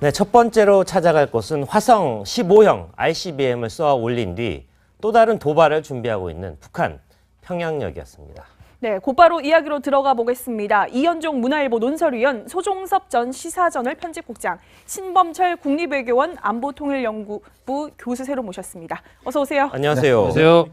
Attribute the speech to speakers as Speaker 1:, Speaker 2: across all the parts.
Speaker 1: 네, 첫 번째로 찾아갈 곳은 화성 15형 ICBM을 쏘아 올린 뒤 또 다른 도발을 준비하고 있는 북한 평양역이었습니다.
Speaker 2: 네, 곧바로 이야기로 들어가 보겠습니다. 이현종 문화일보 논설위원, 소종섭 전 시사저널 편집국장, 신범철 국립외교원 안보통일연구부 교수 새로 모셨습니다. 어서 오세요.
Speaker 1: 안녕하세요.
Speaker 3: 안녕하세요.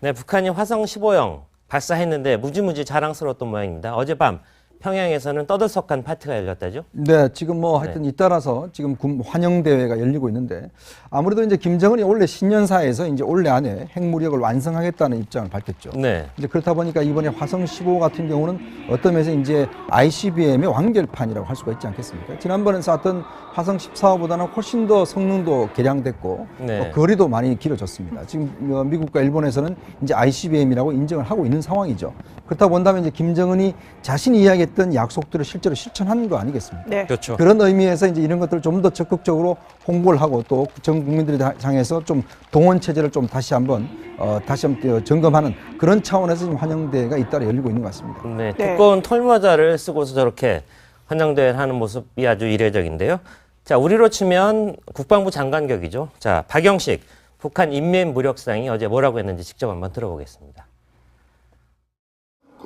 Speaker 1: 네, 북한이 화성 15형 발사했는데 무지무지 자랑스러웠던 모양입니다. 어젯밤 평양에서는 떠들썩한 파티가 열렸다죠?
Speaker 4: 네, 지금 뭐 하여튼 잇따라서 지금 군 환영 대회가 열리고 있는데 아무래도 이제 김정은이 원래 신년사에서 이제 올해 안에 핵무력을 완성하겠다는 입장을 밝혔죠.
Speaker 1: 네.
Speaker 4: 이제 그렇다 보니까 이번에 화성 15 같은 경우는 어떤 면에서 이제 ICBM의 완결판이라고 할 수가 있지 않겠습니까? 지난번에 쐈던 화성 14호보다는 훨씬 더 성능도 개량됐고
Speaker 1: 네.
Speaker 4: 또 거리도 많이 길어졌습니다. 지금 어, 미국과 일본에서는 이제 ICBM이라고 인정을 하고 있는 상황이죠. 그렇다 본다면 이제 김정은이 자신이 이야기했던 약속들을 실제로 실천한 거 아니겠습니까?
Speaker 2: 네.
Speaker 1: 그렇죠.
Speaker 4: 그런 의미에서 이제 이런 것들을 좀 더 적극적으로 홍보를 하고 또 전 국민들이 향해서 좀 동원 체제를 좀 다시 한번 어, 다시 한번 점검하는 그런 차원에서 지금 환영대회가 잇따라 열리고 있는 것 같습니다.
Speaker 1: 네,
Speaker 2: 네.
Speaker 1: 두꺼운 털모자를 쓰고서 저렇게 환영대회를 하는 모습이 아주 이례적인데요. 자, 우리로 치면 국방부 장관격이죠. 자, 박영식 북한 인민무력상이 어제 뭐라고 했는지 직접 한번 들어보겠습니다.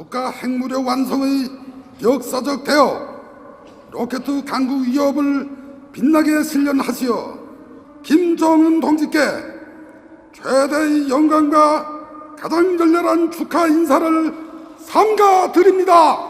Speaker 5: 국가 핵무력 완성의 역사적 대어, 로켓 강국 위협을 빛나게 실현하시어 김정은 동지께 최대의 영광과 가장 열렬한 축하 인사를 삼가 드립니다.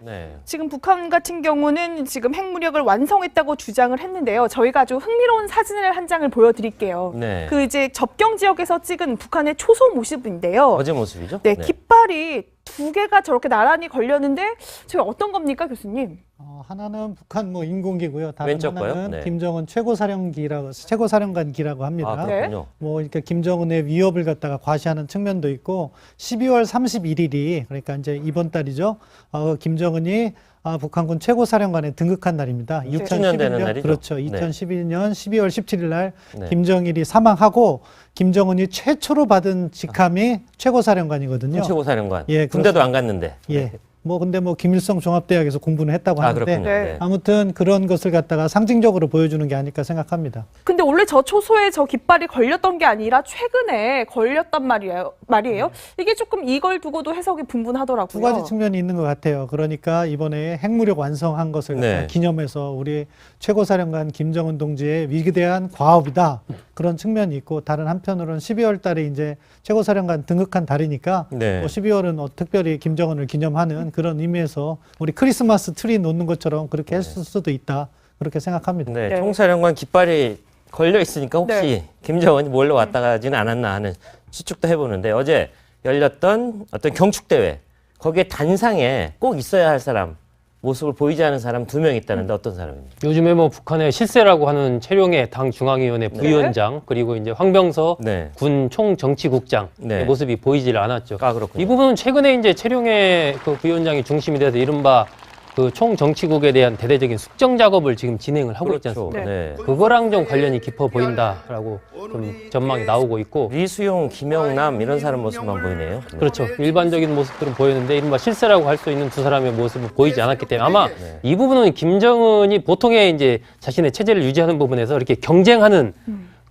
Speaker 1: 네.
Speaker 2: 지금 북한 같은 경우는 지금 핵무력을 완성했다고 주장을 했는데요. 저희가 아주 흥미로운 사진을 한 장을 보여드릴게요.
Speaker 1: 네.
Speaker 2: 그 이제 접경 지역에서 찍은 북한의 초소 모습인데요.
Speaker 1: 어제 모습이죠?
Speaker 2: 네, 깃발이 두 개가 저렇게 나란히 걸렸는데 저게 어떤 겁니까, 교수님?
Speaker 3: 어, 하나는 북한 뭐 인공기고요. 다른
Speaker 1: 왼쪽 거요?
Speaker 3: 하나는
Speaker 1: 네.
Speaker 3: 김정은 최고사령기라고 최고사령관기라고 합니다.
Speaker 1: 아, 그렇군요.
Speaker 3: 뭐 이렇게 김정은의 위협을 갖다가 과시하는 측면도 있고 12월 31일이 그러니까 이제 이번 달이죠. 어, 김정은이 아, 북한군 최고사령관에 등극한 날입니다.
Speaker 1: 10주년 되는 날이죠.
Speaker 3: 그렇죠.
Speaker 1: 네.
Speaker 3: 2012년 12월 17일 날
Speaker 1: 네.
Speaker 3: 김정일이 사망하고 김정은이 최초로 받은 직함이 최고사령관이거든요.
Speaker 1: 최고사령관.
Speaker 3: 예,
Speaker 1: 군대도 안 갔는데.
Speaker 3: 예. 뭐 근데 뭐 김일성 종합대학에서 공부는 했다고
Speaker 1: 아,
Speaker 3: 하는데
Speaker 1: 그렇군요.
Speaker 2: 네.
Speaker 1: 네.
Speaker 3: 아무튼 그런 것을 갖다가 상징적으로 보여주는 게 아닐까 생각합니다.
Speaker 2: 근데 원래 저 초소에 저 깃발이 걸렸던 게 아니라 최근에 걸렸단 말이에요. 말이에요. 이게 조금 이걸 두고도 해석이 분분하더라고요.
Speaker 3: 두 가지 측면이 있는 것 같아요. 그러니까 이번에 핵무력 완성한 것을 갖다가
Speaker 1: 네.
Speaker 3: 기념해서 우리 최고사령관 김정은 동지의 위대한 과업이다 그런 측면이 있고 다른 한편으로는 12월 달에 이제 최고사령관 등극한 달이니까
Speaker 1: 네.
Speaker 3: 뭐 12월은 어, 특별히 김정은을 기념하는 그런 의미에서 우리 크리스마스 트리 놓는 것처럼 그렇게 했을 수도 있다 그렇게 생각합니다.
Speaker 1: 네,
Speaker 2: 네.
Speaker 1: 총사령관 깃발이 걸려 있으니까 혹시
Speaker 2: 네.
Speaker 1: 김정은이 몰래 왔다 가지는 않았나 하는 추측도 해보는데 어제 열렸던 어떤 경축대회 거기에 단상에 꼭 있어야 할 사람 모습을 보이지 않은 사람 두 명 있다는데 어떤 사람입니까?
Speaker 6: 요즘에 뭐 북한의 실세라고 하는 최룡해 당 중앙위원회 부위원장 그리고 이제 황병서
Speaker 1: 네.
Speaker 6: 군 총정치국장
Speaker 1: 네.
Speaker 6: 모습이 보이질 않았죠.
Speaker 1: 아 그렇군요.
Speaker 6: 이 부분은 최근에 이제 최룡해 그 부위원장이 중심이 돼서 이른바 그 총정치국에 대한 대대적인 숙정 작업을 지금 진행을 하고 있지
Speaker 1: 그렇죠.
Speaker 6: 않습니까?
Speaker 1: 네.
Speaker 6: 그거랑 좀 관련이 깊어 보인다라고 좀 전망이 나오고 있고
Speaker 1: 리수용, 김영남 이런 사람 모습만 보이네요. 네.
Speaker 6: 그렇죠. 일반적인 모습들은 보였는데 이른바 실세라고 할 수 있는 두 사람의 모습은 보이지 않았기 때문에 아마
Speaker 1: 네.
Speaker 6: 이 부분은 김정은이 보통의 이제 자신의 체제를 유지하는 부분에서 이렇게 경쟁하는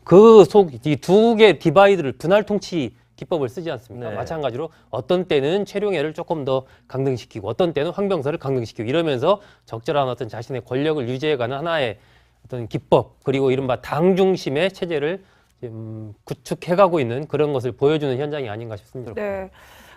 Speaker 6: 그 속 이 두 개 디바이드를 분할 통치 기법을 쓰지 않습니까?
Speaker 1: 네.
Speaker 6: 마찬가지로 어떤 때는 최룡해를 조금 더 강등시키고 어떤 때는 황병서를 강등시키고 이러면서 적절한 어떤 자신의 권력을 유지해가는 하나의 어떤 기법 그리고 이른바 당 중심의 체제를 지금 구축해가고 있는 그런 것을 보여주는 현장이 아닌가 싶습니다.
Speaker 2: 네.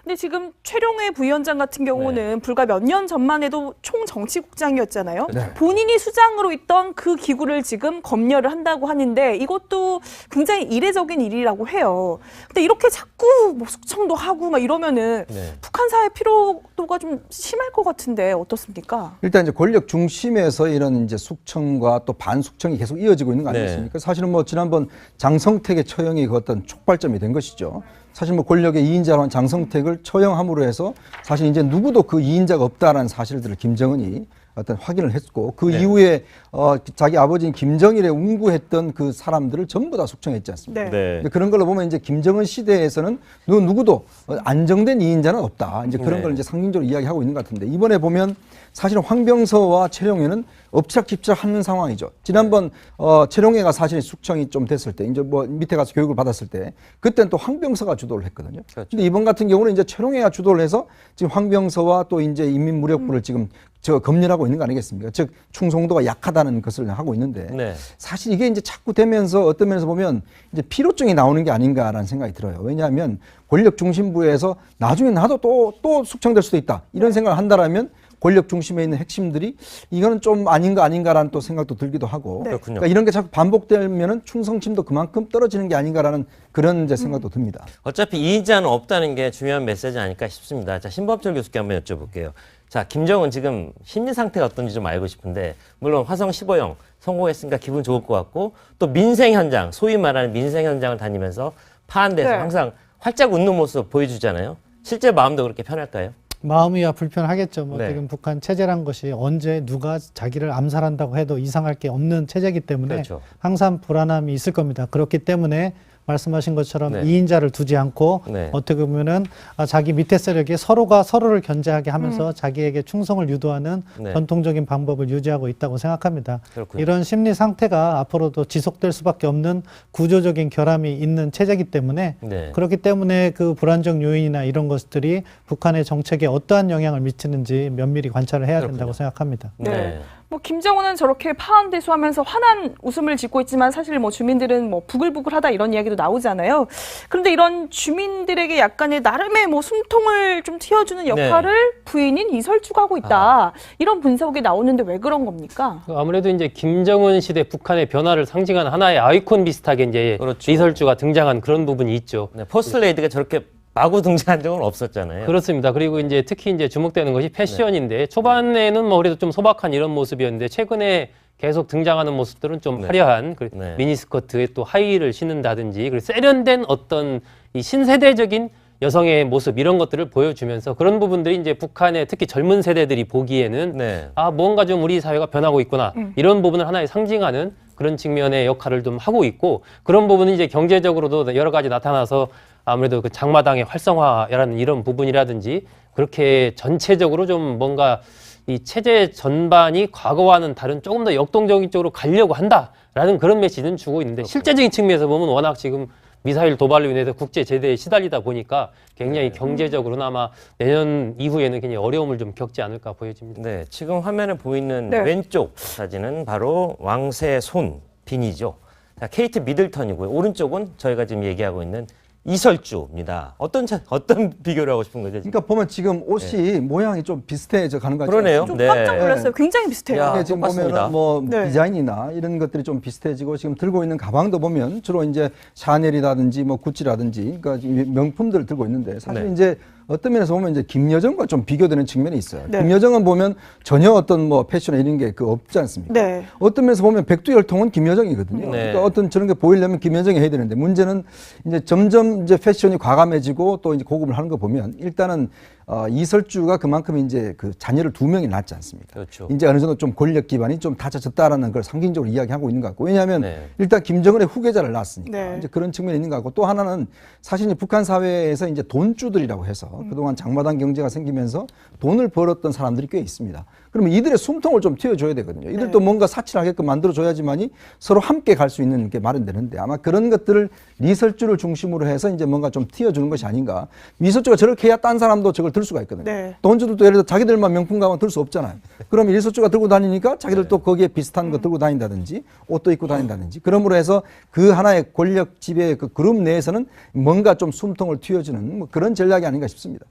Speaker 2: 근데 지금 최룡해 부위원장 같은 경우는 불과 몇 년 전만 해도 총정치국장이었잖아요.
Speaker 1: 네.
Speaker 2: 본인이 수장으로 있던 그 기구를 지금 검열을 한다고 하는데 이것도 굉장히 이례적인 일이라고 해요. 근데 이렇게 자꾸 뭐 숙청도 하고 막 이러면은
Speaker 1: 네.
Speaker 2: 북한 사회 피로도가 좀 심할 것 같은데 어떻습니까?
Speaker 4: 일단 이제 권력 중심에서 이런 이제 숙청과 또 반숙청이 계속 이어지고 있는 거
Speaker 1: 네.
Speaker 4: 아니겠습니까? 사실은 뭐 지난번 장성택의 처형이 그 어떤 촉발점이 된 것이죠. 사실 뭐 권력의 이인자로 한 장성택을 처형함으로 해서 사실 이제 누구도 그 이인자가 없다라는 사실들을 김정은이 어떤 확인을 했고 그
Speaker 1: 네.
Speaker 4: 이후에 어, 자기 아버지인 김정일에 운구했던 그 사람들을 전부 다 숙청했지 않습니까?
Speaker 2: 네.
Speaker 4: 이제 그런 걸로 보면 이제 김정은 시대에서는 누, 누구도 어, 안정된 이인자는 없다. 이제 그런
Speaker 1: 네.
Speaker 4: 걸 이제 상징적으로 이야기하고 있는 것 같은데 이번에 보면 사실은 황병서와 최룡해는 엎치락뒤치락 하는 상황이죠. 지난번 어, 최룡해가 사실 숙청이 좀 됐을 때 이제 뭐 밑에 가서 교육을 받았을 때 그때는 또 황병서가 주도를 했거든요.
Speaker 1: 그렇죠.
Speaker 4: 근데 이번 같은 경우는 이제 최룡해가 주도를 해서 지금 황병서와 또 이제 인민무력부를 지금 저 검열하고 있는 거 아니겠습니까? 즉 충성도가 약하다는 것을 하고 있는데
Speaker 1: 네.
Speaker 4: 사실 이게 이제 자꾸 되면서 어떤 면에서 보면 이제 피로증이 나오는 게 아닌가라는 생각이 들어요. 왜냐하면 권력 중심부에서 나중에 나도 또, 또 숙청될 수도 있다. 이런 생각을 한다라면 권력 중심에 있는 핵심들이 이거는 좀 아닌가 아닌가라는 또 생각도 들기도 하고
Speaker 2: 네.
Speaker 4: 그러니까 이런 게 자꾸 반복되면은 충성심도 그만큼 떨어지는 게 아닌가라는 그런 이제 생각도 듭니다.
Speaker 1: 어차피 이의자는 없다는 게 중요한 메시지 아닐까 싶습니다. 자, 신범철 교수께 한번 여쭤볼게요. 자, 김정은 지금 심리 상태가 어떤지 좀 알고 싶은데, 물론 화성 15형 성공했으니까 기분 좋을 것 같고, 또 민생 현장, 소위 말하는 민생 현장을 다니면서 파한돼서
Speaker 2: 네.
Speaker 1: 항상 활짝 웃는 모습 보여주잖아요. 실제 마음도 그렇게 편할까요?
Speaker 3: 마음이야 불편하겠죠. 뭐
Speaker 1: 네.
Speaker 3: 지금 북한 체제란 것이 언제 누가 자기를 암살한다고 해도 이상할 게 없는 체제이기 때문에
Speaker 1: 그렇죠.
Speaker 3: 항상 불안함이 있을 겁니다. 그렇기 때문에 말씀하신 것처럼
Speaker 1: 네.
Speaker 3: 이인자를 두지 않고
Speaker 1: 네.
Speaker 3: 어떻게 보면은 아, 자기 밑에 세력이 서로가 서로를 견제하게 하면서 자기에게 충성을 유도하는
Speaker 1: 네.
Speaker 3: 전통적인 방법을 유지하고 있다고 생각합니다.
Speaker 1: 그렇군요.
Speaker 3: 이런 심리 상태가 앞으로도 지속될 수밖에 없는 구조적인 결함이 있는 체제이기 때문에
Speaker 1: 네.
Speaker 3: 그렇기 때문에 그 불안정 요인이나 이런 것들이 북한의 정책에 어떠한 영향을 미치는지 면밀히 관찰을 해야 된다고
Speaker 1: 그렇군요.
Speaker 3: 생각합니다.
Speaker 2: 네. 뭐 김정은은 저렇게 파한대수하면서 환한 웃음을 짓고 있지만 사실 뭐 주민들은 뭐 부글부글하다 이런 이야기도 나오잖아요. 그런데 이런 주민들에게 약간의 나름의 뭐 숨통을 좀 틔워주는
Speaker 1: 네.
Speaker 2: 역할을 부인인 이설주가 하고 있다. 이런 분석이 나오는데 왜 그런 겁니까?
Speaker 6: 아무래도 이제 김정은 시대 북한의 변화를 상징하는 하나의 아이콘 비슷하게 이제
Speaker 1: 그렇죠.
Speaker 6: 이설주가 등장한 그런 부분이 있죠.
Speaker 1: 네, 포스트레이드가 저렇게 마구 등장한 적은 없었잖아요.
Speaker 6: 그렇습니다. 그리고 이제 특히 이제 주목되는 것이 패션인데 초반에는 뭐 그래도 좀 소박한 이런 모습이었는데 최근에 계속 등장하는 모습들은 좀
Speaker 1: 네.
Speaker 6: 화려한 그
Speaker 1: 네.
Speaker 6: 미니스커트에 또 하이힐을 신는다든지 그리고 세련된 어떤 이 신세대적인 여성의 모습 이런 것들을 보여주면서 그런 부분들이 이제 북한의 특히 젊은 세대들이 보기에는
Speaker 1: 네.
Speaker 6: 아 뭔가 좀 우리 사회가 변하고 있구나
Speaker 2: 음.
Speaker 6: 이런 부분을 하나의 상징하는 그런 측면의 역할을 좀 하고 있고 그런 부분은 이제 경제적으로도 여러 가지 나타나서 아무래도 그 장마당의 활성화라는 이런 부분이라든지 그렇게 전체적으로 좀 뭔가 이 체제 전반이 과거와는 다른 조금 더 역동적인 쪽으로 가려고 한다라는 그런 메시지는 주고 있는데 실제적인 측면에서 보면 워낙 지금 미사일 도발로 인해서 국제 제대에 시달리다 보니까 굉장히 경제적으로는 아마 내년 이후에는 굉장히 어려움을 좀 겪지 않을까 보여집니다.
Speaker 1: 네, 지금 화면에 보이는
Speaker 2: 네.
Speaker 1: 왼쪽 사진은 바로 왕세 손 빈이죠. 자, 케이트 미들턴이고요. 오른쪽은 저희가 지금 얘기하고 있는 이설주입니다. 어떤 차, 어떤 비교를 하고 싶은 거죠? 지금?
Speaker 4: 그러니까 보면 지금 옷이 모양이 좀 비슷해져 가는 것 같아요.
Speaker 1: 그러네요.
Speaker 2: 좀
Speaker 1: 네.
Speaker 2: 깜짝 놀랐어요. 굉장히 비슷해요.
Speaker 1: 야.
Speaker 4: 네, 지금
Speaker 1: 똑같습니다.
Speaker 4: 보면은 뭐
Speaker 2: 네.
Speaker 4: 디자인이나 이런 것들이 좀 비슷해지고 지금 들고 있는 가방도 보면 주로 이제 샤넬이라든지 뭐 구찌라든지 그러니까 이 명품들을 들고 있는데 사실
Speaker 1: 네.
Speaker 4: 이제 어떤 면에서 보면 이제 김여정과 좀 비교되는 측면이 있어요.
Speaker 2: 네.
Speaker 4: 김여정은 보면 전혀 어떤 뭐 패션에 이런 게 그 없지 않습니까?
Speaker 2: 네.
Speaker 4: 어떤 면에서 보면 백두혈통은 김여정이거든요.
Speaker 1: 네.
Speaker 4: 그러니까 어떤 저런 게 보이려면 김여정이 해야 되는데 문제는 이제 점점 이제 패션이 과감해지고 또 이제 고급을 하는 거 보면 일단은 어, 이설주가 그만큼 이제 그 자녀를 두 명이 낳지 않습니까?
Speaker 1: 그렇죠.
Speaker 4: 이제 어느 정도 좀 권력 기반이 좀 다져졌다라는 걸 상징적으로 이야기하고 있는 것 같고 왜냐하면
Speaker 1: 네.
Speaker 4: 일단 김정은의 후계자를 낳았으니까
Speaker 2: 네.
Speaker 4: 이제 그런 측면이 있는 것 같고 또 하나는 사실 북한 사회에서 이제 돈주들이라고 해서
Speaker 2: 음.
Speaker 4: 그동안 장마당 경제가 생기면서 돈을 벌었던 사람들이 꽤 있습니다. 그러면 이들의 숨통을 좀 틔워줘야 되거든요. 이들도
Speaker 2: 네.
Speaker 4: 뭔가 사치하게끔 만들어줘야지만이 서로 함께 갈 수 있는 게 마련되는데 아마 그런 것들을 리설주를 중심으로 해서 이제 뭔가 좀 틔워주는 것이 아닌가. 미설주가 저렇게 해야 딴 사람도 저걸 들 수가 있거든요.
Speaker 2: 네.
Speaker 4: 돈주들도 예를 들어 자기들만 명품 가방 들 수 없잖아요. 그러면 리설주가 들고 다니니까 자기들도 거기에 비슷한 거 들고 다닌다든지 옷도 입고 다닌다든지 그러므로 해서 그 하나의 권력 지배 그 그룹 내에서는 뭔가 좀 숨통을 틔워주는 뭐 그런 전략이 아닌가 싶습니다.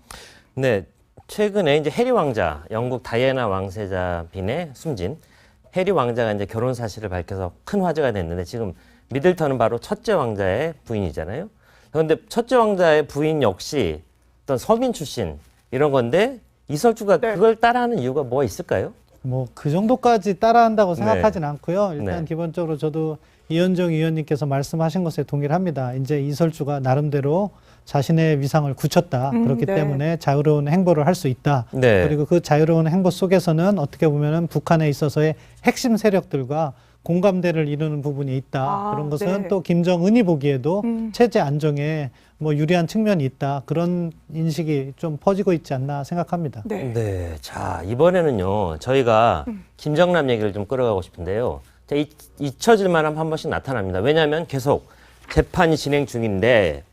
Speaker 1: 네, 최근에 이제 해리 왕자, 영국 다이애나 왕세자 빈의 숨진 해리 왕자가 이제 결혼 사실을 밝혀서 큰 화제가 됐는데 지금 미들턴은 바로 첫째 왕자의 부인이잖아요. 그런데 첫째 왕자의 부인 역시 어떤 서민 출신 이런 건데 이설주가
Speaker 2: 네.
Speaker 1: 그걸 따라하는 이유가 뭐가 있을까요?
Speaker 3: 뭐 그 정도까지 따라한다고
Speaker 1: 네.
Speaker 3: 생각하진 않고요. 일단
Speaker 1: 네.
Speaker 3: 기본적으로 저도 이현정 의원님께서 말씀하신 것에 동의를 합니다. 이제 이설주가 나름대로 자신의 위상을 굳혔다.
Speaker 2: 음,
Speaker 3: 그렇기
Speaker 2: 네.
Speaker 3: 때문에 자유로운 행보를 할 수 있다.
Speaker 1: 네.
Speaker 3: 그리고 그 자유로운 행보 속에서는 어떻게 보면은 북한에 있어서의 핵심 세력들과 공감대를 이루는 부분이 있다.
Speaker 2: 아,
Speaker 3: 그런 것은
Speaker 2: 네.
Speaker 3: 또 김정은이 보기에도
Speaker 2: 음.
Speaker 3: 체제 안정에 뭐 유리한 측면이 있다. 그런 인식이 좀 퍼지고 있지 않나 생각합니다.
Speaker 2: 네.
Speaker 1: 네. 자, 이번에는요, 저희가 김정남 얘기를 좀 끌어가고 싶은데요. 자, 이, 잊혀질 만하면 한 번씩 나타납니다. 왜냐하면 계속 재판이 진행 중인데,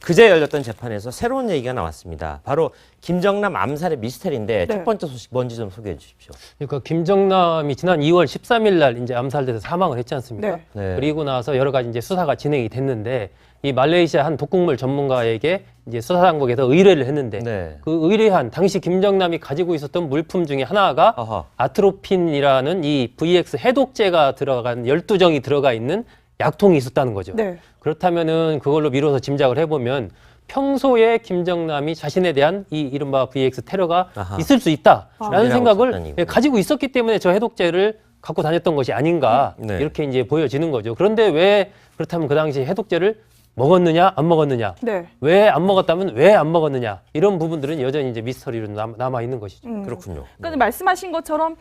Speaker 1: 그제 열렸던 재판에서 새로운 얘기가 나왔습니다. 바로 김정남 암살의 미스터리인데,
Speaker 2: 네.
Speaker 1: 첫 번째 소식 뭔지 좀 소개해 주십시오.
Speaker 6: 그러니까 김정남이 지난 2월 13일 날 이제 암살돼서 사망을 했지 않습니까?
Speaker 2: 네.
Speaker 1: 네.
Speaker 6: 그리고 나서 여러 가지 이제 수사가 진행이 됐는데 이 말레이시아 한 독극물 전문가에게 이제 수사당국에서 의뢰를 했는데
Speaker 1: 네.
Speaker 6: 그 의뢰한 당시 김정남이 가지고 있었던 물품 중에 하나가
Speaker 1: 어허.
Speaker 6: 아트로핀이라는 이 VX 해독제가 들어간 12정이 들어가 있는 약통이 있었다는 거죠.
Speaker 2: 네.
Speaker 6: 그렇다면은 그걸로 미뤄서 짐작을 해보면 평소에 김정남이 자신에 대한 이 이른바 VX 테러가
Speaker 1: 아하.
Speaker 6: 있을 수 있다라는
Speaker 1: 준비를
Speaker 6: 생각을 예, 가지고 있었기 때문에 저 해독제를 갖고 다녔던 것이 아닌가
Speaker 1: 네.
Speaker 6: 이렇게 이제 보여지는 거죠. 그런데 왜 그렇다면 그 당시 해독제를 먹었느냐 안 먹었느냐
Speaker 2: 네.
Speaker 6: 왜 안 먹었다면 왜 안 먹었느냐 이런 부분들은 여전히 이제 미스터리로 남, 남아 있는 것이죠.
Speaker 2: 음.
Speaker 1: 그렇군요.
Speaker 2: 그러니까 말씀하신 것처럼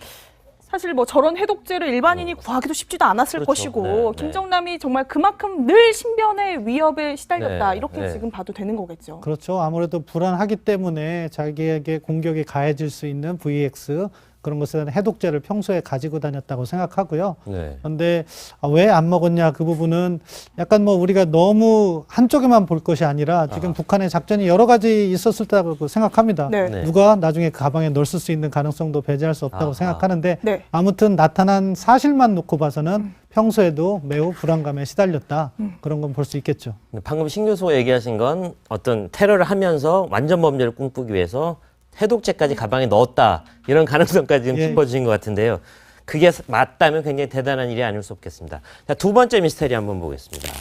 Speaker 2: 사실 뭐 저런 해독제를 일반인이 구하기도 쉽지도 않았을
Speaker 1: 어. 그렇죠.
Speaker 2: 것이고
Speaker 1: 네, 네.
Speaker 2: 김정남이 정말 그만큼 늘 신변의 위협에 시달렸다
Speaker 1: 네,
Speaker 2: 이렇게
Speaker 1: 네.
Speaker 2: 지금 봐도 되는 거겠죠.
Speaker 3: 그렇죠. 아무래도 불안하기 때문에 자기에게 공격이 가해질 수 있는 VX 그런 것에 대한 해독제를 평소에 가지고 다녔다고 생각하고요.
Speaker 1: 네.
Speaker 3: 그런데 왜 안 먹었냐 그 부분은 약간 뭐 우리가 너무 한쪽에만 볼 것이 아니라 지금 북한의 작전이 여러 가지 있었을 거라고 생각합니다.
Speaker 2: 네.
Speaker 1: 네.
Speaker 3: 누가 나중에 그 가방에 넣을 수 있는 가능성도 배제할 수 없다고
Speaker 1: 아하.
Speaker 3: 생각하는데
Speaker 2: 네.
Speaker 3: 아무튼 나타난 사실만 놓고 봐서는
Speaker 2: 음.
Speaker 3: 평소에도 매우 불안감에 시달렸다 그런 건 볼 수 있겠죠.
Speaker 1: 방금 신 교수가 얘기하신 건 어떤 테러를 하면서 완전 범죄를 꿈꾸기 위해서 해독제까지 가방에 넣었다 이런 가능성까지 지금
Speaker 3: 예.
Speaker 1: 짚어주신 것 같은데요. 그게 맞다면 굉장히 대단한 일이 아닐 수 없겠습니다. 자, 두 번째 미스터리 한번 보겠습니다.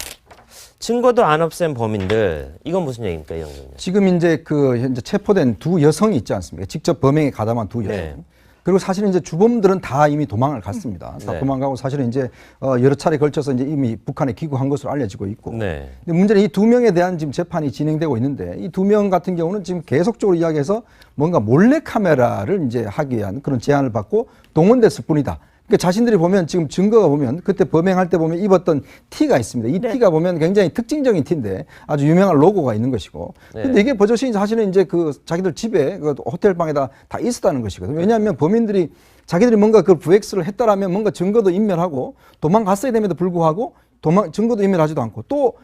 Speaker 1: 증거도 안 없앤 범인들 이건 무슨 얘기입니까, 이 형님?
Speaker 4: 지금 이제 그 현재 체포된 두 여성이 있지 않습니까? 직접 범행에 가담한 두 여성.
Speaker 1: 네.
Speaker 4: 그리고 사실은 이제 주범들은 다 이미 도망을 갔습니다. 다
Speaker 1: 네.
Speaker 4: 도망가고 사실은 이제 어 여러 차례 걸쳐서 이제 이미 북한에 귀국한 것으로 알려지고 있고.
Speaker 1: 네.
Speaker 4: 근데 문제는 이 두 명에 대한 지금 재판이 진행되고 있는데 이 두 명 같은 경우는 지금 계속적으로 이야기해서 뭔가 몰래 카메라를 이제 하기 위한 그런 제안을 받고 동원됐을 뿐이다. 그러니까 자신들이 보면 지금 증거가 보면 그때 범행할 때 보면 입었던 티가 있습니다. 이
Speaker 2: 네.
Speaker 4: 티가 보면 굉장히 특징적인 티인데 아주 유명한 로고가 있는 것이고.
Speaker 1: 네.
Speaker 4: 근데 이게 버젓이 사실은 이제 그 자기들 집에 그 호텔 방에다 다 있었다는 것이거든요. 왜냐하면 범인들이 자기들이 뭔가 그 VX를 했다라면 뭔가 증거도 인멸하고 도망갔어야 됨에도 불구하고 도망 증거도 인멸하지도 않고 또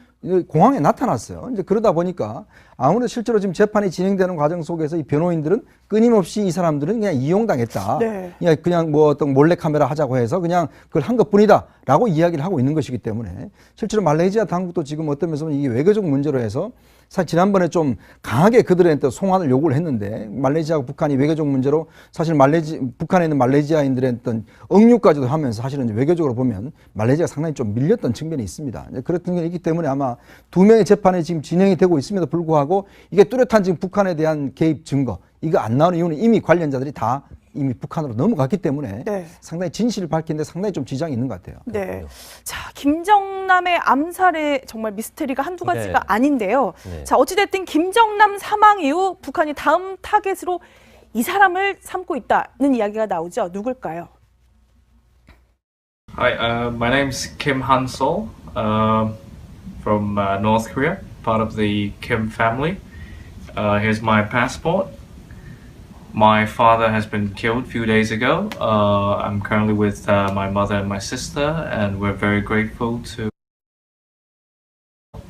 Speaker 4: 공항에 나타났어요. 이제 그러다 보니까 아무래도 실제로 지금 재판이 진행되는 과정 속에서 이 변호인들은 끊임없이 이 사람들은 그냥 이용당했다.
Speaker 2: 네.
Speaker 4: 그냥 그냥 뭐 어떤 몰래 카메라 하자고 해서 그냥 그걸 한 것 뿐이다 라고 이야기를 하고 있는 것이기 때문에 실제로 말레이시아 당국도 지금 어떤 면에서 이게 외교적 문제로 해서 사실 지난번에 좀 강하게 그들한테 송환을 요구를 했는데 말레이시아와 북한이 외교적 문제로 사실 말레이시 북한에 있는 말레이시아인들의 어떤 억류까지도 하면서 사실은 외교적으로 보면 말레이시아가 상당히 좀 밀렸던 측면이 있습니다. 그렇던 게 있기 때문에 아마 두 명의 재판이 지금 진행이 되고 있음에도 불구하고 이게 뚜렷한 지금 북한에 대한 개입 증거 이거 안 나오는 이유는 이미 관련자들이 다 이미 북한으로 넘어갔기 때문에
Speaker 2: 네.
Speaker 4: 상당히 진실을 밝히는데 상당히 좀 지장이 있는 것 같아요.
Speaker 2: 네. 자, 김정남의 암살의 정말 미스테리가 한두 가지가
Speaker 1: 네.
Speaker 2: 아닌데요.
Speaker 1: 네.
Speaker 2: 자, 어찌됐든 김정남 사망 이후 북한이 다음 타겟으로 이 사람을 삼고 있다는 이야기가 나오죠. 누굴까요?
Speaker 7: Hi, uh, my name's Kim Han Sol um, from uh, North Korea, part of the Kim family. Uh, here's my passport. My father has been killed a few days ago. Uh, I'm currently with uh, my mother and my sister, and we're very grateful to.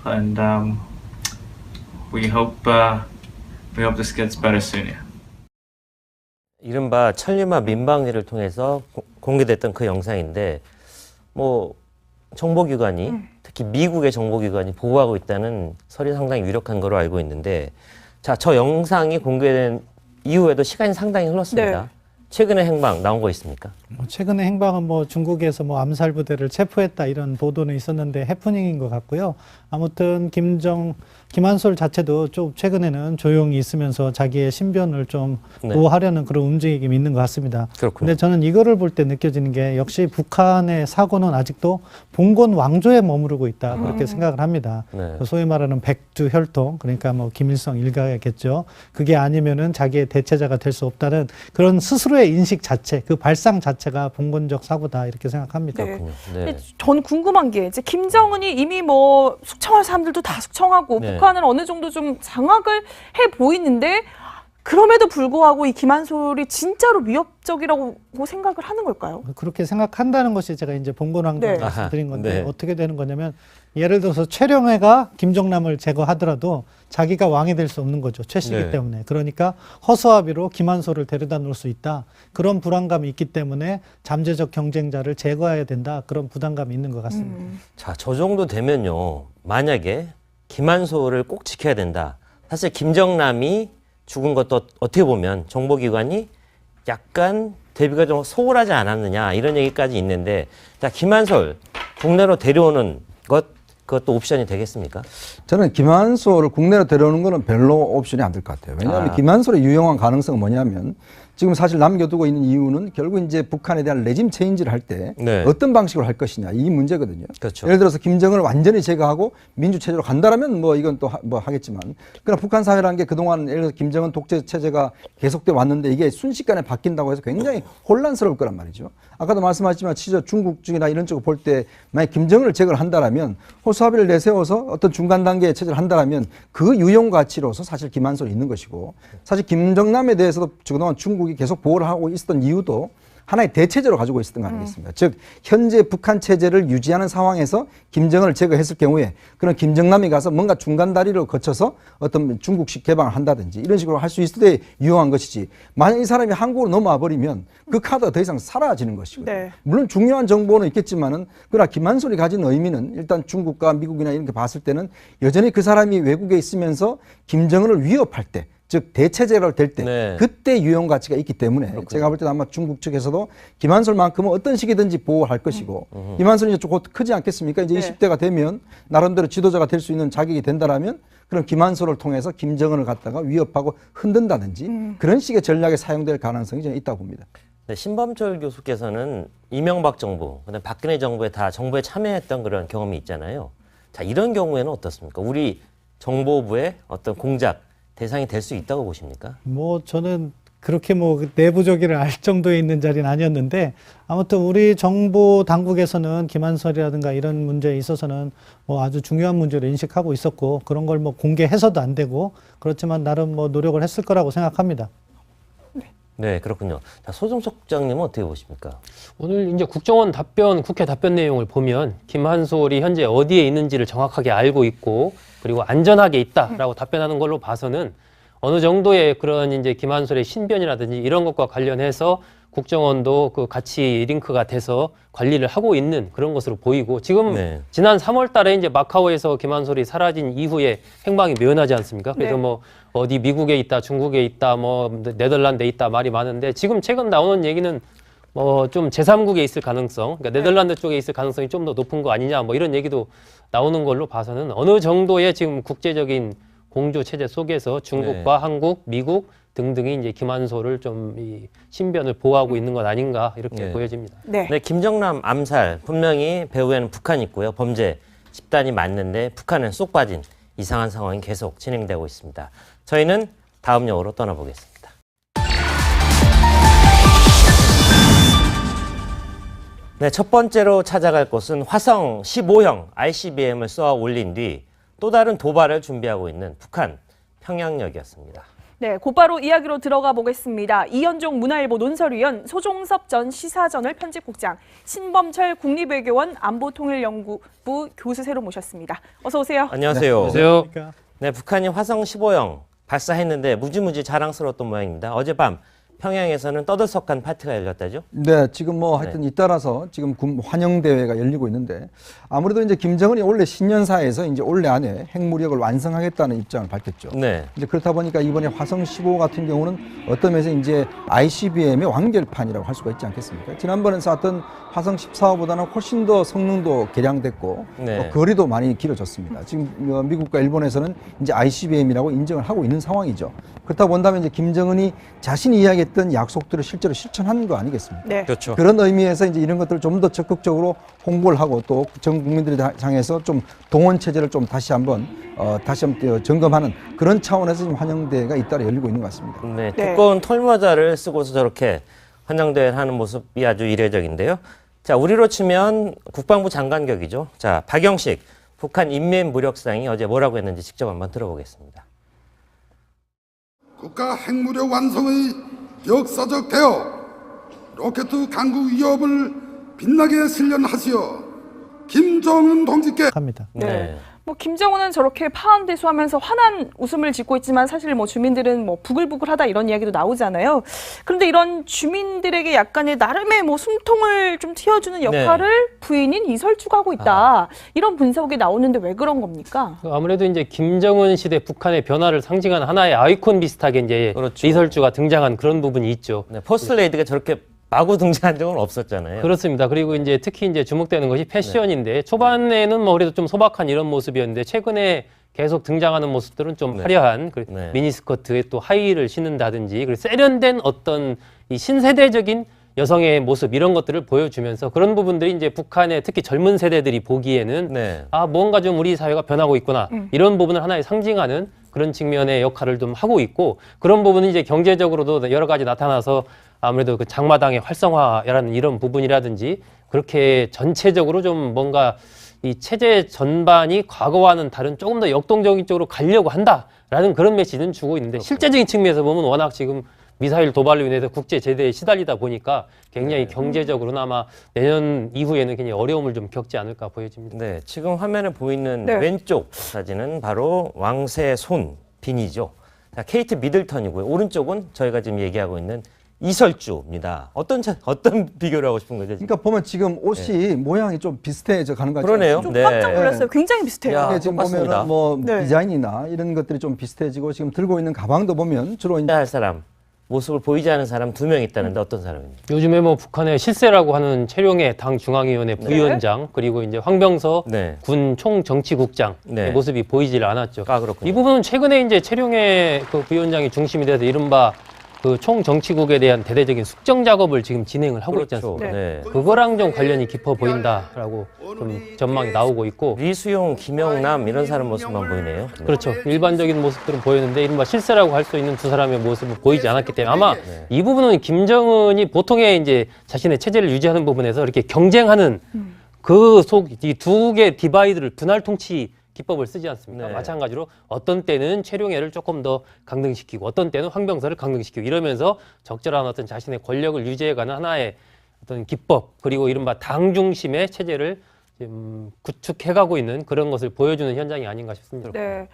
Speaker 7: And um, we hope uh, we hope this gets better soon. Yeah.
Speaker 1: 이른바 천리마 민방위를 통해서 고- 공개됐던 그 영상인데 뭐 정보기관이 특히 미국의 정보기관이 보고하고 있다는 설이 상당히 유력한 거로 알고 있는데 자 저 영상이 공개된 이후에도 시간이 상당히 흘렀습니다.
Speaker 2: 네.
Speaker 1: 최근의 행방 나온 거 있습니까?
Speaker 3: 뭐 최근에 행방은 뭐 중국에서 뭐 암살 부대를 체포했다 이런 보도는 있었는데 해프닝인 것 같고요. 아무튼 김정 김한솔 자체도 좀 최근에는 조용히 있으면서 자기의 신변을 좀
Speaker 1: 네.
Speaker 3: 보호하려는 그런 움직임이 있는 것 같습니다.
Speaker 1: 그렇군요.
Speaker 3: 근데 저는 이거를 볼 때 느껴지는 게 역시 북한의 사고는 아직도 봉건 왕조에 머무르고 있다 그렇게 생각을 합니다.
Speaker 1: 네.
Speaker 3: 소위 말하는 백두 혈통 그러니까 뭐 김일성 일가겠죠. 그게 아니면은 자기의 대체자가 될 수 없다는 그런 스스로의 인식 자체, 그 발상 자체 가 봉건적 사고다 이렇게 생각합니다.
Speaker 2: 네.
Speaker 1: 네.
Speaker 2: 전 궁금한 게 이제 김정은이 이미 뭐 숙청할 사람들도 다 숙청하고
Speaker 1: 네.
Speaker 2: 북한은 어느 정도 좀 장악을 해 보이는데 그럼에도 불구하고 이 김한솔이 진짜로 위협적이라고 생각을 하는 걸까요?
Speaker 3: 그렇게 생각한다는 것이 제가 이제 봉건 왕조
Speaker 2: 네.
Speaker 3: 말씀드린 건데
Speaker 1: 네.
Speaker 3: 어떻게 되는 거냐면 예를 들어서 최령해가 김정남을 제거하더라도 자기가 왕이 될 수 없는 거죠 최씨기
Speaker 1: 네.
Speaker 3: 때문에 그러니까 허수아비로 김한솔을 데려다 놓을 수 있다 그런 불안감이 있기 때문에 잠재적 경쟁자를 제거해야 된다 그런 부담감이 있는 것 같습니다.
Speaker 2: 음.
Speaker 1: 자, 저 정도 되면요. 만약에 김한솔을 꼭 지켜야 된다. 사실 김정남이 죽은 것도 어떻게 보면 정보기관이 약간 대비가 좀 소홀하지 않았느냐 이런 얘기까지 있는데 자 김한솔 국내로 데려오는 것 그것도 옵션이 되겠습니까?
Speaker 4: 저는 김한솔을 국내로 데려오는 거는 별로 옵션이 안 될 것 같아요. 왜냐하면
Speaker 1: 아.
Speaker 4: 김한솔의 유용한 가능성은 뭐냐면 지금 사실 남겨두고 있는 이유는 결국 이제 북한에 대한 레짐 체인지를 할때
Speaker 1: 네.
Speaker 4: 어떤 방식으로 할 것이냐 이 문제거든요.
Speaker 1: 그렇죠.
Speaker 4: 예를 들어서 김정은을 완전히 제거하고 민주 체제로 간다라면 뭐 이건 또 뭐 하겠지만 그러나 북한 사회라는 게 그동안 예를 들어서 김정은 독재 체제가 계속돼 왔는데 이게 순식간에 바뀐다고 해서 굉장히 혼란스러울 거란 말이죠. 아까도 말씀하셨지만 진짜 중국 쪽이나 이런 쪽을 볼 때 만약 김정은을 제거를 한다라면 호수아비를 내세워서 어떤 중간 단계의 체제를 한다라면 그 유용 가치로서 사실 김한솔이 있는 것이고 사실 김정남에 대해서도 그동안 중국 이 계속 보호를 하고 있었던 이유도 하나의 대체제로 가지고 있었던 거 아니겠습니까? 즉 현재 북한 체제를 유지하는 상황에서 김정은을 제거했을 경우에 그런 김정남이 가서 뭔가 중간 다리를 거쳐서 어떤 중국식 개방을 한다든지 이런 식으로 할 수 있을 때 유용한 것이지 만약 이 사람이 한국으로 넘어와 버리면 그 카드가 더 이상 사라지는 것이거든요.
Speaker 2: 네.
Speaker 4: 물론 중요한 정보는 있겠지만은 그러나 김한솔이 가진 의미는 일단 중국과 미국이나 이렇게 봤을 때는 여전히 그 사람이 외국에 있으면서 김정은을 위협할 때 즉 대체제로 될때
Speaker 1: 네.
Speaker 4: 그때 유용 가치가 있기 때문에 제가 볼 때는 아마 중국 측에서도 김한솔만큼은 어떤 식이든지 보호할 것이고 김한솔이 이제 곧 크지 않겠습니까? 이제
Speaker 2: 네.
Speaker 4: 20대가 되면 나름대로 지도자가 될 수 있는 자격이 된다라면 그럼 김한솔을 통해서 김정은을 갖다가 위협하고 흔든다든지 그런 식의 전략에 사용될 가능성이 저는 있다고 봅니다.
Speaker 1: 네, 신범철 교수께서는 이명박 정부, 그다음 박근혜 정부에 다 정부에 참여했던 그런 경험이 있잖아요. 자 이런 경우에는 어떻습니까? 우리 정보부의 어떤 공작 대상이 될 수 있다고 보십니까?
Speaker 3: 뭐 저는 그렇게 뭐그 내부적이를 알 정도에 있는 자리는 아니었는데 아무튼 우리 정보 당국에서는 김한설이라든가 이런 문제에 있어서는 뭐 아주 중요한 문제로 인식하고 있었고 그런 걸 뭐 공개해서도 안 되고 그렇지만 나름 뭐 노력을 했을 거라고 생각합니다.
Speaker 1: 네, 그렇군요. 자, 소정석 국장님은 어떻게 보십니까?
Speaker 6: 오늘 이제 국정원 답변, 국회 답변 내용을 보면 김한솔이 현재 어디에 있는지를 정확하게 알고 있고 그리고 안전하게 있다라고 답변하는 걸로 봐서는 어느 정도의 그런 이제 김한솔의 신변이라든지 이런 것과 관련해서 국정원도 그 같이 링크가 돼서 관리를 하고 있는 그런 것으로 보이고 지금
Speaker 1: 네.
Speaker 6: 지난 3월 달에 이제 마카오에서 김한솔이 사라진 이후에 행방이 묘연하지 않습니까? 그래서
Speaker 2: 네.
Speaker 6: 뭐 어디 미국에 있다, 중국에 있다, 뭐 네덜란드에 있다 말이 많은데 지금 최근 나오는 얘기는 뭐좀 제3국에 있을 가능성, 그러니까 네덜란드 쪽에 있을 가능성이 좀 더 높은 거 아니냐, 뭐 이런 얘기도 나오는 걸로 봐서는 어느 정도의 지금 국제적인 공조 체제 속에서 중국과 한국, 미국 등등이 이제 김한솔을 좀 이 신변을 보호하고 있는 것 아닌가 이렇게
Speaker 1: 네.
Speaker 6: 보여집니다.
Speaker 2: 네.
Speaker 1: 네, 김정남 암살 분명히 배후에는 북한이 있고요. 범죄 집단이 맞는데 북한은 쏙 빠진 이상한 상황이 계속 진행되고 있습니다. 저희는 다음 영화로 떠나보겠습니다. 네, 첫 번째로 찾아갈 곳은 화성 15형 ICBM을 쏘아 올린 뒤 또 다른 도발을 준비하고 있는 북한 평양역이었습니다.
Speaker 2: 네, 곧바로 이야기로 들어가 보겠습니다. 이현종 문화일보 논설위원, 소종섭 전 시사저널 편집국장, 신범철 국립외교원 안보통일연구부 교수 새로 모셨습니다. 어서 오세요.
Speaker 1: 안녕하세요.
Speaker 6: 안녕하세요.
Speaker 3: 그러니까
Speaker 1: 네, 북한이 화성 15형 발사했는데 무지무지 자랑스러웠던 모양입니다. 어젯밤 평양에서는 떠들썩한 파티가 열렸다죠?
Speaker 4: 네, 지금 뭐 하여튼 잇따라서 지금 군 환영 대회가 열리고 있는데 아무래도 이제 김정은이 원래 신년사에서 이제 올해 안에 핵무력을 완성하겠다는 입장을 밝혔죠.
Speaker 1: 네.
Speaker 4: 이제 그렇다 보니까 이번에 화성 15 같은 경우는 어떤 면에서 이제 ICBM의 완결판이라고 할 수가 있지 않겠습니까? 지난번에 쐈던 화성 14호보다는 훨씬 더 성능도 개량됐고
Speaker 1: 네.
Speaker 4: 또 거리도 많이 길어졌습니다. 지금 어, 미국과 일본에서는 이제 ICBM이라고 인정을 하고 있는 상황이죠. 그렇다 본다면 이제 김정은이 자신이 이야기했던 약속들을 실제로 실천하는 거 아니겠습니까?
Speaker 2: 네.
Speaker 1: 그렇죠.
Speaker 4: 그런 의미에서 이제 이런 것들을 좀 더 적극적으로 홍보를 하고 또 전 국민들이 다- 향해서 좀 동원 체제를 좀 다시 한번 어, 다시 한번 점검하는 그런 차원에서 지금 환영대회가 잇따라 열리고 있는 것 같습니다.
Speaker 1: 네,
Speaker 2: 네.
Speaker 1: 두꺼운 털모자를 쓰고서 저렇게 환영대회를 하는 모습이 아주 이례적인데요. 자, 우리로 치면 국방부 장관격이죠. 자, 박영식 북한 인민 무력상이 어제 뭐라고 했는지 직접 한번 들어보겠습니다.
Speaker 5: 국가 핵무력 완성의 역사적 대업, 로켓 강국 위협을 빛나게 실현하시어 김정은 동지께
Speaker 3: 합니다.
Speaker 2: 네. 뭐 김정은은 저렇게 파한대수하면서 환한 웃음을 짓고 있지만 사실 뭐 주민들은 뭐 부글부글하다 이런 이야기도 나오잖아요. 그런데 이런 주민들에게 약간의 나름의 뭐 숨통을 좀 틔워주는 역할을 부인인 이설주가 하고 있다. 이런 분석이 나오는데 왜 그런 겁니까?
Speaker 6: 아무래도 이제 김정은 시대 북한의 변화를 상징하는 하나의 아이콘 비슷하게 이제
Speaker 1: 그렇죠.
Speaker 6: 리설주가 등장한 그런 부분이 있죠.
Speaker 1: 네, 퍼스트 레이드가 저렇게 마구 등장한 적은 없었잖아요.
Speaker 6: 그렇습니다. 그리고 이제 특히 이제 주목되는 것이 패션인데 초반에는 뭐 그래도 좀 소박한 이런 모습이었는데 최근에 계속 등장하는 모습들은 좀
Speaker 1: 네.
Speaker 6: 화려한 그
Speaker 1: 네.
Speaker 6: 미니스커트에 또 하이힐을 신는다든지 그리고 세련된 어떤 이 신세대적인 여성의 모습 이런 것들을 보여주면서 그런 부분들이 이제 북한의 특히 젊은 세대들이 보기에는
Speaker 1: 네.
Speaker 6: 아 뭔가 좀 우리 사회가 변하고 있구나
Speaker 2: 음.
Speaker 6: 이런 부분을 하나의 상징하는 그런 측면의 역할을 좀 하고 있고 그런 부분은 이제 경제적으로도 여러 가지 나타나서 아무래도 그 장마당의 활성화라는 이런 부분이라든지 그렇게 전체적으로 좀 뭔가 이 체제 전반이 과거와는 다른 조금 더 역동적인 쪽으로 가려고 한다라는 그런 메시지는 주고 있는데 실제적인 측면에서 보면 워낙 지금 미사일 도발로 인해서 국제 제대에 시달리다 보니까 굉장히 경제적으로는 아마 내년 이후에는 굉장히 어려움을 좀 겪지 않을까 보여집니다.
Speaker 1: 네, 지금 화면에 보이는
Speaker 2: 네.
Speaker 1: 왼쪽 사진은 바로 왕세 손 빈이죠. 자, 케이트 미들턴이고요. 오른쪽은 저희가 지금 얘기하고 있는 이설주입니다. 어떤 차- 어떤 비교를 하고 싶은 거죠? 지금?
Speaker 4: 그러니까 보면 지금 옷이 모양이 좀 비슷해져 가는 것 같아요.
Speaker 1: 그러네요.
Speaker 2: 좀
Speaker 1: 네.
Speaker 2: 깜짝 놀랐어요. 굉장히 비슷해요.
Speaker 1: 야.
Speaker 4: 네, 지금
Speaker 1: 똑같습니다.
Speaker 4: 보면은 뭐
Speaker 2: 네.
Speaker 4: 디자인이나 이런 것들이 좀 비슷해지고 지금 들고 있는 가방도 보면 주로 이제
Speaker 1: 할 사람 모습을 보이지 않은 사람 두 명 있다는데 어떤 사람입니까?
Speaker 6: 요즘에 뭐 북한의 실세라고 하는 최룡해 당 중앙위원회 부위원장 그리고 이제 황병서
Speaker 1: 네.
Speaker 6: 군 총정치국장
Speaker 1: 네.
Speaker 6: 의 모습이 보이질 않았죠.
Speaker 1: 아 그렇군요.
Speaker 6: 이 부분은 최근에 이제 최룡해 그 부위원장이 중심이 돼서 이른바 그 총정치국에 대한 대대적인 숙정 작업을 지금 진행을 하고 있지
Speaker 1: 그렇죠.
Speaker 6: 않습니까?
Speaker 1: 네.
Speaker 6: 그거랑 좀 관련이 깊어 보인다라고 좀 전망이 나오고 있고
Speaker 1: 리수용, 김영남 이런 사람 모습만 보이네요. 네.
Speaker 6: 그렇죠. 일반적인 모습들은 보였는데 이른바 실세라고 할 수 있는 두 사람의 모습은 보이지 않았기 때문에 아마
Speaker 1: 네.
Speaker 6: 이 부분은 김정은이 보통의 이제 자신의 체제를 유지하는 부분에서 이렇게 경쟁하는 그 속 이 두 개 디바이드를 분할 통치 기법을 쓰지 않습니까?
Speaker 1: 네.
Speaker 6: 마찬가지로 어떤 때는 최룡해를 조금 더 강등시키고 어떤 때는 황병서를 강등시키고 이러면서 적절한 어떤 자신의 권력을 유지해가는 하나의 어떤 기법 그리고 이른바 당 중심의 체제를 지금 구축해가고 있는 그런 것을 보여주는 현장이 아닌가 싶습니다.
Speaker 2: 네.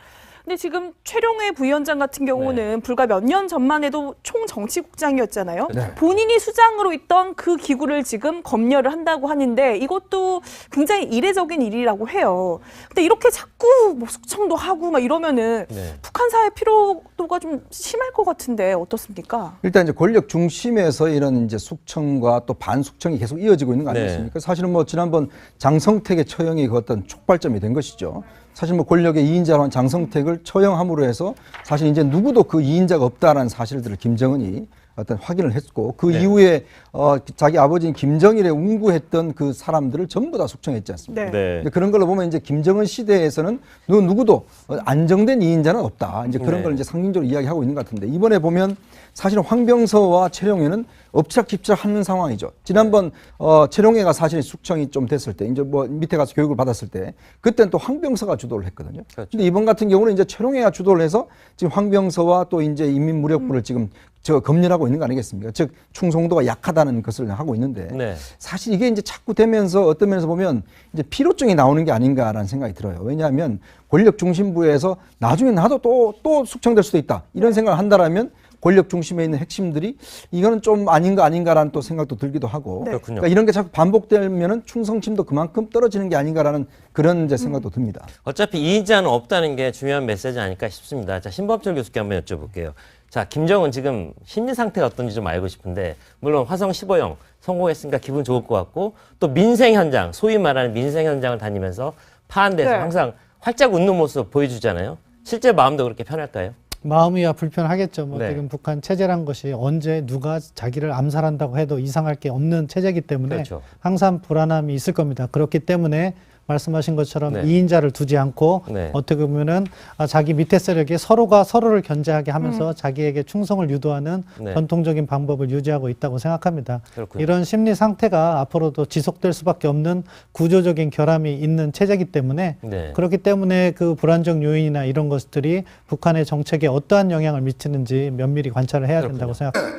Speaker 2: 근데 지금 최룡해 부위원장 같은 경우는 불과 몇 년 전만 해도 총정치국장이었잖아요.
Speaker 4: 네.
Speaker 2: 본인이 수장으로 있던 그 기구를 지금 검열을 한다고 하는데 이것도 굉장히 이례적인 일이라고 해요. 근데 이렇게 자꾸 뭐 숙청도 하고 막 이러면은
Speaker 1: 네.
Speaker 2: 북한 사회 피로도가 좀 심할 것 같은데 어떻습니까?
Speaker 4: 일단 이제 권력 중심에서 이런 이제 숙청과 또 반숙청이 계속 이어지고 있는 거
Speaker 1: 네.
Speaker 4: 아니겠습니까? 사실은 뭐 지난번 장성택의 처형이 그 어떤 촉발점이 된 것이죠. 사실 뭐 권력의 이인자로 한 장성택을 처형함으로 해서 사실 이제 누구도 그 이인자가 없다라는 사실들을 김정은이 어떤 확인을 했고 그
Speaker 1: 네.
Speaker 4: 이후에 어 자기 아버지인 김정일에 운구했던 그 사람들을 전부 다 숙청했지 않습니까?
Speaker 2: 네.
Speaker 1: 네.
Speaker 4: 그런 걸로 보면 이제 김정은 시대에서는 누 누구도 어, 안정된 이인자는 없다. 이제 그런
Speaker 1: 네.
Speaker 4: 걸 이제 상징적으로 이야기하고 있는 것 같은데 이번에 보면 사실은 황병서와 최룡해는 엎치락뒤치락 하는 상황이죠. 지난번 어, 최룡해가 사실 숙청이 좀 됐을 때 이제 뭐 밑에 가서 교육을 받았을 때 그때는 또 황병서가 주도를 했거든요.
Speaker 1: 그렇죠.
Speaker 4: 근데 이번 같은 경우는 이제 최룡해가 주도를 해서 지금 황병서와 또 이제 인민무력부를 지금 저 검열하고 있는 거 아니겠습니까? 즉 충성도가 약하다는 것을 하고 있는데
Speaker 1: 네.
Speaker 4: 사실 이게 이제 자꾸 되면서 어떤 면에서 보면 이제 피로증이 나오는 게 아닌가라는 생각이 들어요. 왜냐하면 권력 중심부에서 나중에 나도 또, 또 숙청될 수도 있다. 이런 생각을 한다라면 권력 중심에 있는 핵심들이 이거는 좀 아닌가 아닌가라는 또 생각도 들기도 하고
Speaker 2: 네.
Speaker 1: 그렇군요.
Speaker 4: 그러니까 이런 게 자꾸 반복되면은 충성심도 그만큼 떨어지는 게 아닌가라는 그런 이제 생각도 듭니다.
Speaker 1: 어차피 이의자는 없다는 게 중요한 메시지 아닐까 싶습니다. 자, 신범철 교수께 한번 여쭤볼게요. 자, 김정은 지금 심리 상태가 어떤지 좀 알고 싶은데, 물론 화성 15형 성공했으니까 기분 좋을 것 같고, 또 민생 현장, 소위 말하는 민생 현장을 다니면서 파한데서
Speaker 2: 네.
Speaker 1: 항상 활짝 웃는 모습 보여주잖아요. 실제 마음도 그렇게 편할까요?
Speaker 3: 마음이야 불편하겠죠. 뭐
Speaker 1: 네.
Speaker 3: 지금 북한 체제란 것이 언제 누가 자기를 암살한다고 해도 이상할 게 없는 체제이기 때문에
Speaker 1: 그렇죠.
Speaker 3: 항상 불안함이 있을 겁니다. 그렇기 때문에 말씀하신 것처럼
Speaker 1: 네.
Speaker 3: 이인자를 두지 않고
Speaker 1: 네.
Speaker 3: 어떻게 보면은 아, 자기 밑에 세력이 서로가 서로를 견제하게 하면서 자기에게 충성을 유도하는
Speaker 1: 네.
Speaker 3: 전통적인 방법을 유지하고 있다고 생각합니다.
Speaker 1: 그렇군요.
Speaker 3: 이런 심리 상태가 앞으로도 지속될 수밖에 없는 구조적인 결함이 있는 체제이기 때문에
Speaker 1: 네.
Speaker 3: 그렇기 때문에 그 불안정 요인이나 이런 것들이 북한의 정책에 어떠한 영향을 미치는지 면밀히 관찰을 해야 된다고 생각합니다.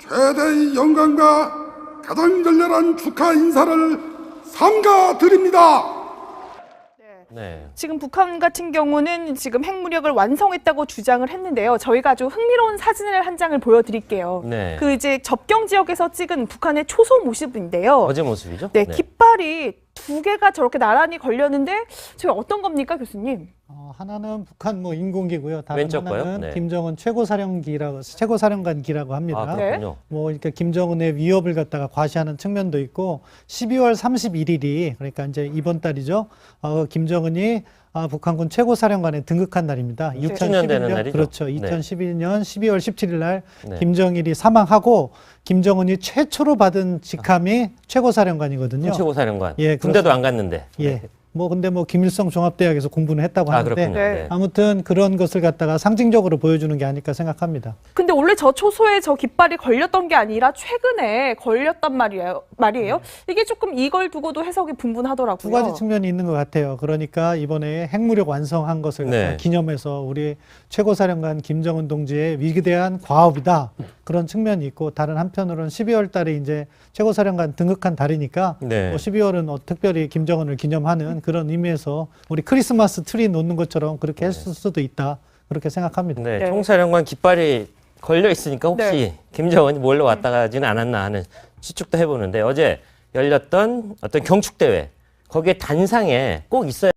Speaker 5: 최대의 영광과 가장 열렬한 축하 인사를 삼가 드립니다.
Speaker 1: 네.
Speaker 2: 지금 북한 같은 경우는 지금 핵무력을 완성했다고 주장을 했는데요. 저희가 아주 흥미로운 사진을 한 장을 보여드릴게요.
Speaker 1: 네.
Speaker 2: 그 이제 접경 지역에서 찍은 북한의 초소 모습인데요.
Speaker 1: 어제 모습이죠?
Speaker 2: 네, 깃발이 두 개가 저렇게 나란히 걸렸는데 저희 어떤 겁니까, 교수님?
Speaker 3: 어, 하나는 북한 뭐 인공기고요. 다른
Speaker 1: 왼쪽 거요?
Speaker 3: 하나는
Speaker 1: 네.
Speaker 3: 김정은 최고사령기라고 최고사령관기라고 합니다.
Speaker 1: 아, 그렇군요.
Speaker 3: 뭐 이렇게 김정은의 위협을 갖다가 과시하는 측면도 있고 12월 31일이 그러니까 이제 이번 달이죠. 어, 김정은이 아, 북한군 최고사령관에 등극한 날입니다.
Speaker 1: 6주년 되는 날이죠.
Speaker 3: 그렇죠.
Speaker 1: 네.
Speaker 3: 2012년 12월 17일 날
Speaker 1: 네.
Speaker 3: 김정일이 사망하고 김정은이 최초로 받은 직함이 최고사령관이거든요.
Speaker 1: 최고사령관.
Speaker 3: 예,
Speaker 1: 군대도 안 갔는데.
Speaker 3: 예. 뭐 근데 뭐 김일성 종합대학에서 공부는 했다고
Speaker 1: 아,
Speaker 3: 하는데
Speaker 1: 그렇군요.
Speaker 2: 네.
Speaker 1: 네.
Speaker 3: 아무튼 그런 것을 갖다가 상징적으로 보여주는 게 아닐까 생각합니다.
Speaker 2: 근데 원래 저 초소에 저 깃발이 걸렸던 게 아니라 최근에 걸렸단 말이에요. 말이에요. 이게 조금 이걸 두고도 해석이 분분하더라고요.
Speaker 3: 두 가지 측면이 있는 것 같아요. 그러니까 이번에 핵무력 완성한 것을 갖다가
Speaker 1: 네.
Speaker 3: 기념해서 우리 최고사령관 김정은 동지의 위대한 과업이다. 그런 측면이 있고 다른 한편으로는 12월 달에 이제 최고사령관 등극한 달이니까
Speaker 1: 네.
Speaker 3: 뭐 12월은 어, 특별히 김정은을 기념하는 그런 의미에서 우리 크리스마스 트리 놓는 것처럼 그렇게 했을 수도 있다. 그렇게 생각합니다.
Speaker 1: 네,
Speaker 2: 네.
Speaker 1: 총사령관 깃발이 걸려 있으니까 혹시
Speaker 2: 네.
Speaker 1: 김정은이 몰래 왔다 가지는 않았나 하는 추측도 해보는데 어제 열렸던 어떤 경축대회 거기에 단상에 꼭 있어야